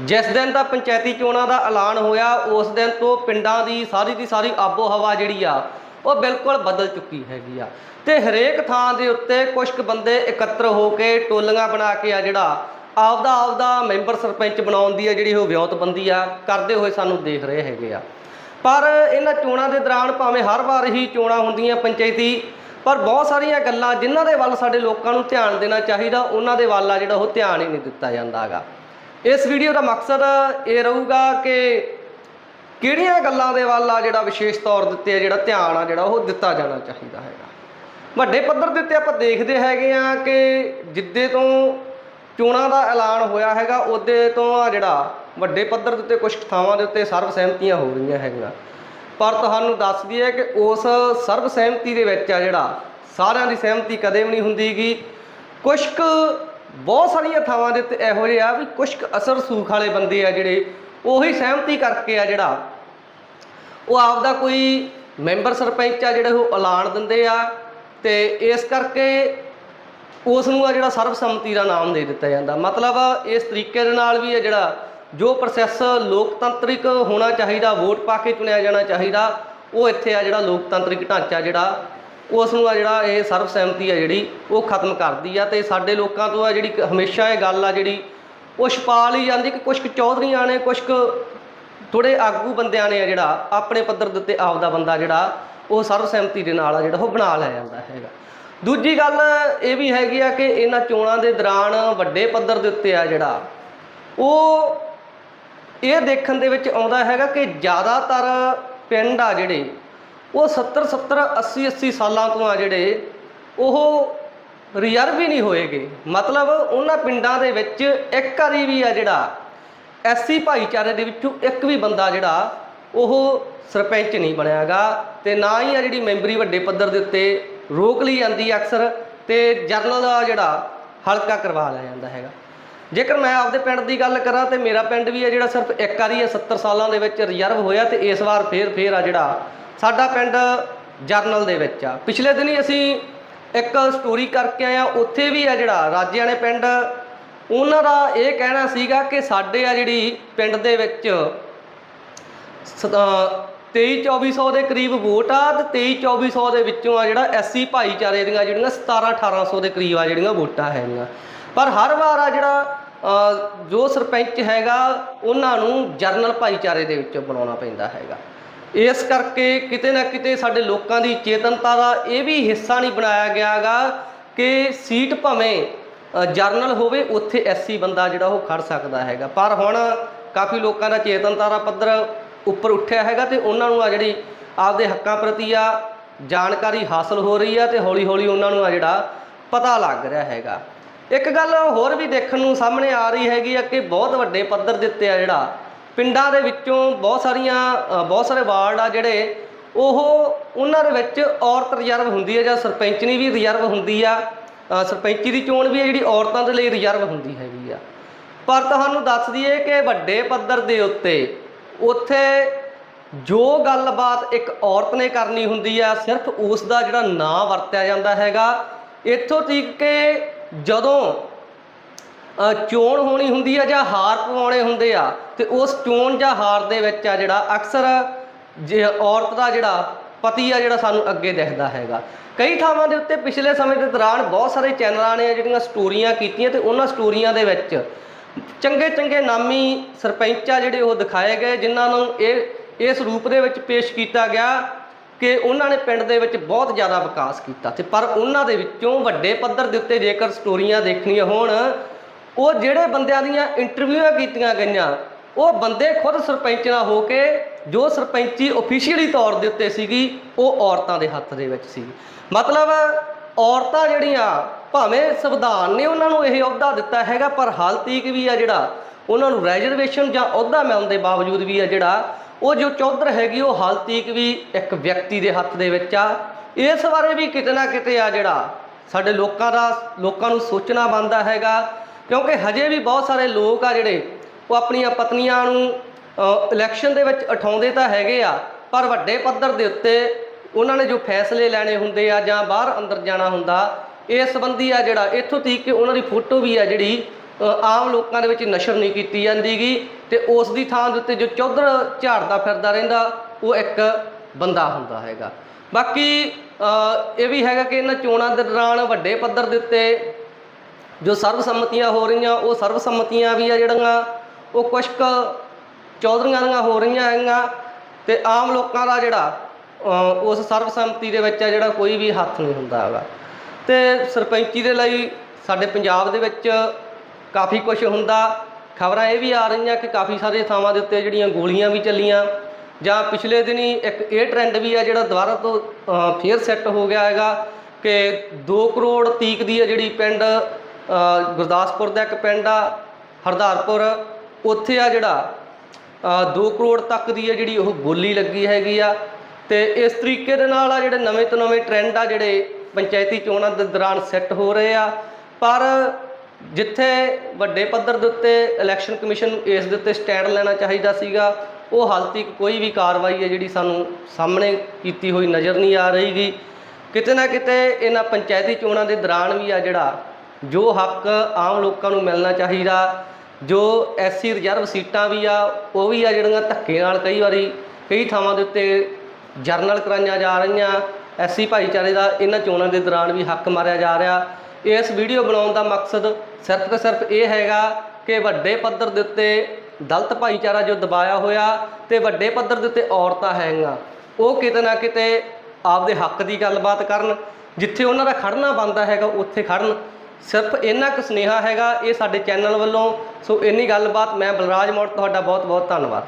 ਜਿਸ ਦਿਨ ਦਾ ਪੰਚਾਇਤੀ ਚੋਣਾਂ ਦਾ ਐਲਾਨ ਹੋਇਆ, ਉਸ ਦਿਨ ਤੋਂ ਪਿੰਡਾਂ ਦੀ ਸਾਰੀ ਦੀ ਸਾਰੀ ਆਬੋ ਹਵਾ ਜਿਹੜੀ ਆ, ਉਹ ਬਿਲਕੁਲ ਬਦਲ ਚੁੱਕੀ ਹੈਗੀ ਆ। ਤੇ ਹਰੇਕ ਥਾਂ ਦੇ ਉੱਤੇ ਕੁਝ ਕੁ ਬੰਦੇ ਇਕੱਤਰ ਹੋ ਕੇ ਟੋਲੀਆਂ ਬਣਾ ਕੇ ਆ ਜਿਹੜਾ ਆਪਦਾ ਆਪਦਾ ਮੈਂਬਰ ਸਰਪੰਚ ਬਣਾਉਣ ਦੀ ਆ ਜਿਹੜੀ ਉਹ ਵਿਉਂਤਬੰਦੀ ਆ, ਕਰਦੇ ਹੋਏ ਸਾਨੂੰ ਦੇਖ ਰਹੇ ਹੈਗੇ ਆ। ਪਰ ਇਹਨਾਂ ਚੋਣਾਂ ਦੇ ਦੌਰਾਨ ਭਾਵੇਂ ਹਰ ਵਾਰ ਹੀ ਚੋਣਾਂ ਹੁੰਦੀਆਂ ਪੰਚਾਇਤੀ, ਪਰ ਬਹੁਤ ਸਾਰੀਆਂ ਗੱਲਾਂ ਜਿਨ੍ਹਾਂ ਦੇ ਵੱਲ ਸਾਡੇ ਲੋਕਾਂ ਨੂੰ ਧਿਆਨ ਦੇਣਾ ਚਾਹੀਦਾ, ਉਹਨਾਂ ਦੇ ਵੱਲ ਆ ਜਿਹੜਾ ਉਹ ਧਿਆਨ ਹੀ ਨਹੀਂ ਦਿੱਤਾ ਜਾਂਦਾਗਾ ਇਸ ਵੀਡੀਓ ਦਾ ਮਕਸਦ ਇਹ ਰਹੂਗਾ ਕਿ ਕਿਹੜੀਆਂ ਗੱਲਾਂ ਦੇ ਵੱਲ ਆ ਜਿਹੜਾ ਵਿਸ਼ੇਸ਼ ਤੌਰ ਦਿੱਤੇ ਆ ਜਿਹੜਾ ਧਿਆਨ ਆ ਜਿਹੜਾ ਉਹ ਦਿੱਤਾ ਜਾਣਾ ਚਾਹੀਦਾ ਹੈਗਾ। ਵੱਡੇ ਪੱਧਰ ਦੇ ਉੱਤੇ ਆਪਾਂ ਦੇਖਦੇ ਹੈਗੇ ਆ ਕਿ ਜਿੱਦੇ ਤੋਂ ਚੋਣਾਂ ਦਾ ਐਲਾਨ ਹੋਇਆ ਹੈਗਾ, ਉਹਦੇ ਤੋਂ ਆ ਜਿਹੜਾ ਵੱਡੇ ਪੱਧਰ ਦੇ ਉੱਤੇ ਕੁਝ ਥਾਵਾਂ ਦੇ ਉੱਤੇ ਸਰਵ ਸਹਿਮਤੀਆਂ ਹੋ ਰਹੀਆਂ ਹੈਗੀਆਂ। ਪਰ ਤੁਹਾਨੂੰ ਦੱਸ ਦਈਏ ਕਿ ਉਸ ਸਰਵ ਸਹਿਮਤੀ ਦੇ ਵਿੱਚ ਆ ਜਿਹੜਾ ਸਾਰਿਆਂ ਦੀ ਸਹਿਮਤੀ ਕਦੇ ਵੀ ਨਹੀਂ ਹੁੰਦੀਗੀ। ਕੁਝ ਕੁ ਬਹੁਤ ਸਾਰੀਆਂ ਥਾਵਾਂ ਦੇ ਉੱਤੇ ਇਹੋ ਜਿਹੇ ਆ ਵੀ ਕੁਝ ਕੁ ਅਸਰ ਸੂਖ ਵਾਲੇ ਬੰਦੇ ਆ ਜਿਹੜੇ, ਉਹੀ ਸਹਿਮਤੀ ਕਰਕੇ ਆ ਜਿਹੜਾ, ਉਹ ਆਪਦਾ ਕੋਈ ਮੈਂਬਰ ਸਰਪੰਚ ਆ ਜਿਹੜੇ ਉਹ ਐਲਾਨ ਦਿੰਦੇ ਆ ਤੇ ਇਸ ਕਰਕੇ ਉਸ ਨੂੰ ਆ ਜਿਹੜਾ ਸਰਬਸੰਮਤੀ ਦਾ ਨਾਮ ਦੇ ਦਿੱਤਾ ਜਾਂਦਾ। ਮਤਲਬ ਇਸ ਤਰੀਕੇ ਦੇ ਨਾਲ ਵੀ ਆ ਜਿਹੜਾ, ਜੋ ਪ੍ਰੋਸੈਸ ਲੋਕਤੰਤਰਿਕ ਹੋਣਾ ਚਾਹੀਦਾ, ਵੋਟ ਪਾ ਕੇ ਚੁਣਿਆ ਜਾਣਾ ਚਾਹੀਦਾ, ਉਹ ਇੱਥੇ ਆ ਜਿਹੜਾ ਲੋਕਤੰਤਰਿਕ ਢਾਂਚਾ ਜਿਹੜਾ ਉਸ ਨੂੰ ਆ ਜਿਹੜਾ ਇਹ ਸਰਬਸੰਮਤੀ ਆ ਜਿਹੜੀ, ਉਹ ਖਤਮ ਕਰਦੀ ਆ ਤੇ ਸਾਡੇ ਲੋਕਾਂ ਤੋਂ ਆ ਜਿਹੜੀ ਹਮੇਸ਼ਾ ਇਹ ਗੱਲ ਆ ਜਿਹੜੀ, ਉਹ ਛਪਾ ਲਈ ਜਾਂਦੀ ਕਿ ਕੁਝ ਕੁ ਚੌਧਰੀਆਂ ਨੇ ਕੁਝ ਕੁ ਥੋੜੇ ਆਗੂ ਬੰਦਿਆਂ ਨੇ ਆ ਜਿਹੜਾ, ਆਪਣੇ ਪੱਧਰ ਦੇ ਉੱਤੇ ਆਪਦਾ ਬੰਦਾ ਜਿਹੜਾ, ਉਹ ਸਰਬਸੰਮਤੀ ਦੇ ਨਾਲ ਆ ਜਿਹੜਾ, ਉਹ ਬਣਾ ਲਿਆ ਜਾਂਦਾ ਹੈਗਾ। ਦੂਜੀ ਗੱਲ ਇਹ ਵੀ ਹੈਗੀ ਆ ਕਿ ਇਹਨਾਂ ਚੋਣਾਂ ਦੇ ਦੌਰਾਨ ਵੱਡੇ ਪੱਧਰ ਦੇ ਉੱਤੇ ਆ ਜਿਹੜਾ, ਉਹ ਇਹ ਦੇਖਣ ਦੇ ਵਿੱਚ ਆਉਂਦਾ ਹੈਗਾ ਕਿ ਜ਼ਿਆਦਾਤਰ ਪਿੰਡ ਆ ਜਿਹੜੇ ਉਹ 70 70 80 80 ਸਾਲਾਂ ਤੋਂ ਆ ਜਿਹੜੇ, ਉਹ ਰਿਜ਼ਰਵ ਹੀ ਨਹੀਂ ਹੋਏਗੇ। ਮਤਲਬ ਉਹਨਾਂ ਪਿੰਡਾਂ ਦੇ ਵਿੱਚ ਇੱਕ ਵਾਰੀ ਵੀ ਆ ਜਿਹੜਾ ਐਸਸੀ ਭਾਈਚਾਰੇ ਦੇ ਵਿੱਚੋਂ ਇੱਕ ਵੀ ਬੰਦਾ ਜਿਹੜਾ, ਉਹ ਸਰਪੰਚ ਨਹੀਂ ਬਣਿਆਗਾ ਤੇ ਨਾ ਹੀ ਆ ਜਿਹੜੀ ਮੈਂਬਰੀ ਵੱਡੇ ਪੱਧਰ ਦੇ ਉੱਤੇ ਰੋਕ ਲਈ ਜਾਂਦੀ ਆ ਅਕਸਰ ਤੇ ਜਰਨਲ ਦਾ ਜਿਹੜਾ ਹਲਕਾ ਕਰਵਾ ਲਿਆ ਜਾਂਦਾ ਹੈਗਾ। ਜੇਕਰ ਮੈਂ ਆਪਦੇ ਪਿੰਡ ਦੀ ਗੱਲ ਕਰਾਂ ਤੇ ਮੇਰਾ ਪਿੰਡ ਵੀ ਹੈ ਜਿਹੜਾ ਸਿਰਫ ਇੱਕ ਵਾਰੀ ਹੈ 70 ਸਾਲਾਂ ਦੇ ਵਿੱਚ ਰਿਜ਼ਰਵ ਹੋਇਆ ਤੇ ਇਸ ਵਾਰ ਫੇਰ ਫੇਰ ਆ ਜਿਹੜਾ ਸਾਡਾ ਪਿੰਡ ਜਰਨਲ ਦੇ ਵਿੱਚ ਆ। ਪਿਛਲੇ ਦਿਨੀ ਅਸੀਂ ਇੱਕ ਸਟੋਰੀ ਕਰਕੇ ਆਏ ਆ, ਉੱਥੇ ਵੀ ਆ ਜਿਹੜਾ ਰਾਜਿਆਂ ਨੇ ਪਿੰਡ। ਉਹਨਾਂ ਦਾ ਇਹ ਕਹਿਣਾ ਸੀਗਾ ਕਿ ਸਾਡੇ ਆ ਜਿਹੜੀ ਪਿੰਡ ਦੇ ਵਿੱਚ 23 2400 ਦੇ ਕਰੀਬ ਵੋਟ ਆ ਤੇ 23 2400 ਦੇ ਵਿੱਚੋਂ ਆ ਜਿਹੜਾ ਐਸਸੀ ਭਾਈਚਾਰੇ ਦੀਆਂ ਜਿਹੜੀਆਂ 17 1800 ਦੇ ਕਰੀਬ ਆ ਜਿਹੜੀਆਂ ਵੋਟਾਂ ਹੈਗੀਆਂ। ਪਰ ਹਰ ਵਾਰ ਆ ਜਿਹੜਾ ਜੋ ਸਰਪੰਚ ਹੈਗਾ, ਉਹਨਾਂ ਨੂੰ ਜਰਨਲ ਭਾਈਚਾਰੇ ਦੇ ਵਿੱਚੋਂ ਬਣਾਉਣਾ ਪੈਂਦਾ ਹੈਗਾ। ਇਸ ਕਰਕੇ ਕਿਤੇ ਨਾ ਕਿਤੇ ਸਾਡੇ ਲੋਕਾਂ ਦੀ ਚੇਤਨਤਾ ਦਾ ਇਹ ਵੀ ਹਿੱਸਾ ਨਹੀਂ ਬਣਾਇਆ ਗਿਆਗਾ ਕਿ ਸੀਟ ਭਾਵੇਂ ਜਰਨਲ ਹੋਵੇ, ਉੱਥੇ ਐਸਸੀ ਬੰਦਾ ਜਿਹੜਾ ਉਹ ਖੜ ਸਕਦਾ ਹੈਗਾ। ਪਰ ਹੁਣ ਕਾਫੀ ਲੋਕਾਂ ਦਾ ਚੇਤਨਤਾ ਦਾ ਪੱਧਰ ਉੱਪਰ ਉੱਠਿਆ ਹੈਗਾ ਤੇ ਉਹਨਾਂ ਨੂੰ ਆ ਜਿਹੜੀ ਆਪਦੇ ਹੱਕਾਂ ਪ੍ਰਤੀ ਆ ਜਾਣਕਾਰੀ ਹਾਸਲ ਹੋ ਰਹੀ ਆ ਤੇ ਹੌਲੀ ਹੌਲੀ ਉਹਨਾਂ ਨੂੰ ਆ ਜਿਹੜਾ ਪਤਾ ਲੱਗ ਰਿਹਾ ਹੈਗਾ। ਇੱਕ ਗੱਲ ਹੋਰ ਵੀ ਦੇਖਣ ਨੂੰ ਸਾਹਮਣੇ ਆ ਰਹੀ ਹੈਗੀ ਆ ਕਿ ਬਹੁਤ ਵੱਡੇ ਪੱਧਰ ਦਿੱਤੇ ਆ ਜਿਹੜਾ ਪਿੰਡਾਂ ਦੇ ਵਿੱਚੋਂ ਬਹੁਤ ਸਾਰੀਆਂ ਬਹੁਤ ਸਾਰੇ ਵਾਰਡ ਆ ਜਿਹੜੇ ਉਹ ਉਹਨਾਂ ਦੇ ਵਿੱਚ ਔਰਤ ਰਿਜ਼ਰਵ ਹੁੰਦੀ ਹੈ ਜਾਂ ਸਰਪੰਚਨੀ ਵੀ ਰਿਜ਼ਰਵ ਹੁੰਦੀ ਆ। ਸਰਪੰਚੀ ਦੀ ਚੋਣ ਵੀ ਹੈ ਜਿਹੜੀ ਔਰਤਾਂ ਦੇ ਲਈ ਰਿਜ਼ਰਵ ਹੁੰਦੀ ਹੈਗੀ ਆ। ਪਰ ਤੁਹਾਨੂੰ ਦੱਸ ਦਈਏ ਕਿ ਵੱਡੇ ਪੱਧਰ ਦੇ ਉੱਤੇ ਉੱਥੇ ਜੋ ਗੱਲਬਾਤ ਇੱਕ ਔਰਤ ਨੇ ਕਰਨੀ ਹੁੰਦੀ ਆ, ਸਿਰਫ ਉਸ ਦਾ ਜਿਹੜਾ ਨਾਂ ਵਰਤਿਆ ਜਾਂਦਾ ਹੈਗਾ। ਇੱਥੋਂ ਤੱਕ ਕਿ ਜਦੋਂ ਚੋਣ ਹੋਣੀ ਹੁੰਦੀ ਆ ਜਾਂ ਹਾਰ ਪਵਾਉਣੇ ਹੁੰਦੇ ਆ, ਤੇ ਉਸ ਚੋਣ ਜਾਂ ਹਾਰ ਦੇ ਵਿੱਚ ਆ ਜਿਹੜਾ ਅਕਸਰ ਜੇ ਔਰਤ ਦਾ ਜਿਹੜਾ ਪਤੀ ਆ ਜਿਹੜਾ ਸਾਨੂੰ ਅੱਗੇ ਦਿਖਦਾ ਹੈਗਾ। ਕਈ ਥਾਵਾਂ ਦੇ ਉੱਤੇ ਪਿਛਲੇ ਸਮੇਂ ਦੇ ਦੌਰਾਨ ਬਹੁਤ ਸਾਰੇ ਚੈਨਲਾਂ ਨੇ ਜਿਹੜੀਆਂ ਸਟੋਰੀਆਂ ਕੀਤੀਆਂ ਤੇ ਉਹਨਾਂ ਸਟੋਰੀਆਂ ਦੇ ਵਿੱਚ ਚੰਗੇ ਚੰਗੇ ਨਾਮੀ ਸਰਪੰਚ ਆ ਜਿਹੜੇ ਉਹ ਦਿਖਾਏ ਗਏ, ਜਿਨ੍ਹਾਂ ਨੂੰ ਇਹ, ਇਸ ਰੂਪ ਦੇ ਵਿੱਚ ਪੇਸ਼ ਕੀਤਾ ਗਿਆ ਕਿ ਉਹਨਾਂ ਨੇ ਪਿੰਡ ਦੇ ਵਿੱਚ ਬਹੁਤ ਜ਼ਿਆਦਾ ਵਿਕਾਸ ਕੀਤਾ। ਤੇ ਪਰ ਉਹਨਾਂ ਦੇ ਵਿੱਚੋਂ ਵੱਡੇ ਪੱਧਰ ਦੇ ਉੱਤੇ ਜੇਕਰ ਸਟੋਰੀਆਂ ਦੇਖਣੀਆਂ ਹੋਣ ਉਹ ਜਿਹੜੇ ਬੰਦਿਆਂ ਦੀਆਂ ਇੰਟਰਵਿਊਆਂ ਕੀਤੀਆਂ ਗਈਆਂ, ਉਹ ਬੰਦੇ ਖੁਦ ਸਰਪੰਚ ਨਾਲ ਹੋ ਕੇ, ਜੋ ਸਰਪੰਚੀ ਅਫੀਸ਼ੀਅਲੀ ਤੌਰ ਦੇ ਉੱਤੇ ਸੀਗੀ, ਉਹ ਔਰਤਾਂ ਦੇ ਹੱਥ ਦੇ ਵਿੱਚ ਸੀ। ਮਤਲਬ ਔਰਤਾਂ ਜਿਹੜੀਆਂ, ਭਾਵੇਂ ਸੰਵਿਧਾਨ ਨੇ ਉਹਨਾਂ ਨੂੰ ਇਹ ਅਹੁਦਾ ਦਿੱਤਾ ਹੈਗਾ, ਪਰ ਹਾਲ ਤੀਕ ਵੀ ਆ ਜਿਹੜਾ, ਉਹਨਾਂ ਨੂੰ ਰੈਜ਼ਰਵੇਸ਼ਨ ਜਾਂ ਅਹੁਦਾ ਮਿਲਣ ਦੇ ਬਾਵਜੂਦ ਵੀ ਆ ਜਿਹੜਾ, ਉਹ ਜੋ ਚੌਧਰ ਹੈਗੀ, ਉਹ ਹਾਲ ਤੀਕ ਵੀ ਇੱਕ ਵਿਅਕਤੀ ਦੇ ਹੱਥ ਦੇ ਵਿੱਚ ਆ। ਇਸ ਬਾਰੇ ਵੀ ਕਿਤੇ ਨਾ ਕਿਤੇ ਆ ਜਿਹੜਾ, ਸਾਡੇ ਲੋਕਾਂ ਦਾ, ਲੋਕਾਂ ਨੂੰ ਸੋਚਣਾ ਬਣਦਾ ਹੈਗਾ ਕਿਉਂਕਿ ਹਜੇ ਵੀ ਬਹੁਤ ਸਾਰੇ ਲੋਕ ਆ ਜਿਹੜੇ, ਉਹ ਆਪਣੀਆਂ ਪਤਨੀਆਂ ਨੂੰ ਇਲੈਕਸ਼ਨ ਦੇ ਵਿੱਚ ਉਠਾਉਂਦੇ ਤਾਂ ਹੈਗੇ ਆ, ਪਰ ਵੱਡੇ ਪੱਧਰ ਦੇ ਉੱਤੇ ਉਹਨਾਂ ਨੇ ਜੋ ਫੈਸਲੇ ਲੈਣੇ ਹੁੰਦੇ ਆ ਜਾਂ ਬਾਹਰ ਅੰਦਰ ਜਾਣਾ ਹੁੰਦਾ ਇਸ ਸੰਬੰਧੀ ਆ ਜਿਹੜਾ ਇੱਥੋਂ ਤੀਕ ਕਿ ਉਹਨਾਂ ਦੀ ਫੋਟੋ ਵੀ ਆ ਜਿਹੜੀ ਆਮ ਲੋਕਾਂ ਦੇ ਵਿੱਚ ਨਸ਼ਰ ਨਹੀਂ ਕੀਤੀ ਜਾਂਦੀਗੀ ਤੇ ਉਸ ਦੀ ਥਾਂ ਦੇ ਉੱਤੇ ਜੋ ਚੌਧਰ ਝਾੜਦਾ ਫਿਰਦਾ ਰਹਿੰਦਾ, ਉਹ ਇੱਕ ਬੰਦਾ ਹੁੰਦਾ ਹੈਗਾ। ਬਾਕੀ ਇਹ ਵੀ ਹੈਗਾ ਕਿ ਇਹਨਾਂ ਚੋਣਾਂ ਦੇ ਦੌਰਾਨ ਵੱਡੇ ਪੱਧਰ ਦੇ ਉੱਤੇ ਜੋ ਸਰਬਸੰਮਤੀਆਂ ਹੋ ਰਹੀਆਂ ਉਹ ਸਰਬਸੰਮਤੀਆਂ ਵੀ ਆ ਜਿਹੜੀਆਂ ਉਹ ਕੁਛ ਕੁ ਚੌਧਰੀਆਂ ਦੀਆਂ ਹੋ ਰਹੀਆਂ ਹੈਗੀਆਂ ਤੇ ਆਮ ਲੋਕਾਂ ਦਾ ਜਿਹੜਾ ਉਸ ਸਰਬਸੰਮਤੀ ਦੇ ਵਿੱਚ ਆ ਜਿਹੜਾ ਕੋਈ ਵੀ ਹੱਥ ਨਹੀਂ ਹੁੰਦਾ ਹੈਗਾ। ਤੇ ਸਰਪੰਚੀ ਦੇ ਲਈ ਸਾਡੇ ਪੰਜਾਬ ਦੇ ਵਿੱਚ ਕਾਫੀ ਕੁਝ ਹੁੰਦਾ। ਖਬਰਾਂ ਇਹ ਵੀ ਆ ਰਹੀਆਂ ਕਿ ਕਾਫੀ ਸਾਰੇ ਥਾਵਾਂ ਦੇ ਉੱਤੇ ਜਿਹੜੀਆਂ ਗੋਲੀਆਂ ਵੀ ਚੱਲੀਆਂ। ਜਾਂ ਪਿਛਲੇ ਦਿਨੀ ਇੱਕ ਇਹ ਟ੍ਰੈਂਡ ਵੀ ਆ ਜਿਹੜਾ ਦੁਬਾਰਾ ਤੋਂ ਅ, ਫੇਰ ਸੈੱਟ ਹੋ ਗਿਆ ਹੈਗਾ ਕਿ 2 ਕਰੋੜ ਤੀਕ ਦੀ ਹੈ ਜਿਹੜੀ ਪਿੰਡ ਗੁਰਦਾਸਪੁਰ ਦਾ ਇੱਕ ਪਿੰਡ ਆ ਹਰਦਾਰਪੁਰ ਉੱਥੇ ਆ ਜਿਹੜਾ 2 ਕਰੋੜ ਤੱਕ ਦੀ ਆ ਜਿਹੜੀ ਉਹ ਬੋਲੀ ਲੱਗੀ ਹੈਗੀ ਆ। ਤੇ ਇਸ ਤਰੀਕੇ ਦੇ ਨਾਲ ਆ ਜਿਹੜੇ ਨਵੇਂ ਤੋਂ ਨਵੇਂ ਟ੍ਰੈਂਡ ਆ ਜਿਹੜੇ ਪੰਚਾਇਤੀ ਚੋਣਾਂ ਦੇ ਦੌਰਾਨ ਸੈੱਟ ਹੋ ਰਹੇ ਆ। ਪਰ ਜਿੱਥੇ ਵੱਡੇ ਪੱਧਰ ਦੇ ਉੱਤੇ ਇਲੈਕਸ਼ਨ ਕਮਿਸ਼ਨ ਨੂੰ ਇਸ ਦੇ ਉੱਤੇ ਸਟੈਂਡ ਲੈਣਾ ਚਾਹੀਦਾ ਸੀਗਾ, ਉਹ ਹਾਲ ਤੱਕ ਕੋਈ ਵੀ ਕਾਰਵਾਈ ਹੈ ਜਿਹੜੀ ਸਾਨੂੰ ਸਾਹਮਣੇ ਕੀਤੀ ਹੋਈ ਨਜ਼ਰ ਨਹੀਂ ਆ ਰਹੀਗੀ। ਕਿਤੇ ਨਾ ਕਿਤੇ ਇਹਨਾਂ ਪੰਚਾਇਤੀ ਚੋਣਾਂ ਦੇ ਦੌਰਾਨ ਵੀ ਆ ਜਿਹੜਾ ਜੋ ਹੱਕ ਆਮ ਲੋਕਾਂ ਨੂੰ ਮਿਲਣਾ ਚਾਹੀਦਾ, ਜੋ ਐਸਸੀ ਰਿਜ਼ਰਵ ਸੀਟਾਂ ਵੀ ਆ, ਉਹ ਵੀ ਆ ਜਿਹੜੀਆਂ ਧੱਕੇ ਨਾਲ ਕਈ ਵਾਰੀ, ਕਈ ਥਾਵਾਂ ਦੇ ਉੱਤੇ ਜਰਨਲ ਕਰਾਈਆਂ ਜਾ ਰਹੀਆਂ, ਐਸਸੀ ਭਾਈਚਾਰੇ ਦਾ ਇਹਨਾਂ ਚੋਣਾਂ ਦੇ ਦੌਰਾਨ ਵੀ ਹੱਕ ਮਾਰਿਆ ਜਾ ਰਿਹਾ। ਇਸ ਵੀਡੀਓ ਬਣਾਉਣ ਦਾ ਮਕਸਦ ਸਿਰਫ ਤੇ ਸਿਰਫ ਇਹ ਹੈਗਾ ਕਿ ਵੱਡੇ ਪੱਧਰ ਦੇ ਉੱਤੇ ਦਲਤ ਭਾਈਚਾਰਾ ਜੋ ਦਬਾਇਆ ਹੋਇਆ ਤੇ ਵੱਡੇ ਪੱਧਰ ਦੇ ਉੱਤੇ ਔਰਤਾਂ ਹੈਗੀਆਂ, ਉਹ ਕਿਤੇ ਨਾ ਕਿਤੇ ਆਪਦੇ ਹੱਕ ਦੀ ਗੱਲਬਾਤ ਕਰਨ, ਜਿੱਥੇ ਉਹਨਾਂ ਦਾ ਖੜਨਾ ਬਣਦਾ ਹੈਗਾ, ਉੱਥੇ ਖੜਨ। ਸਿਰਫ ਇੰਨਾ ਕੁ ਸੁਨੇਹਾ ਹੈਗਾ ਇਹ ਸਾਡੇ ਚੈਨਲ ਵੱਲੋਂ। ਸੋ ਇੰਨੀ ਗੱਲਬਾਤ ਮੈਂ ਬਲਰਾਜ ਮੋੜ, ਤੁਹਾਡਾ ਬਹੁਤ ਬਹੁਤ ਧੰਨਵਾਦ।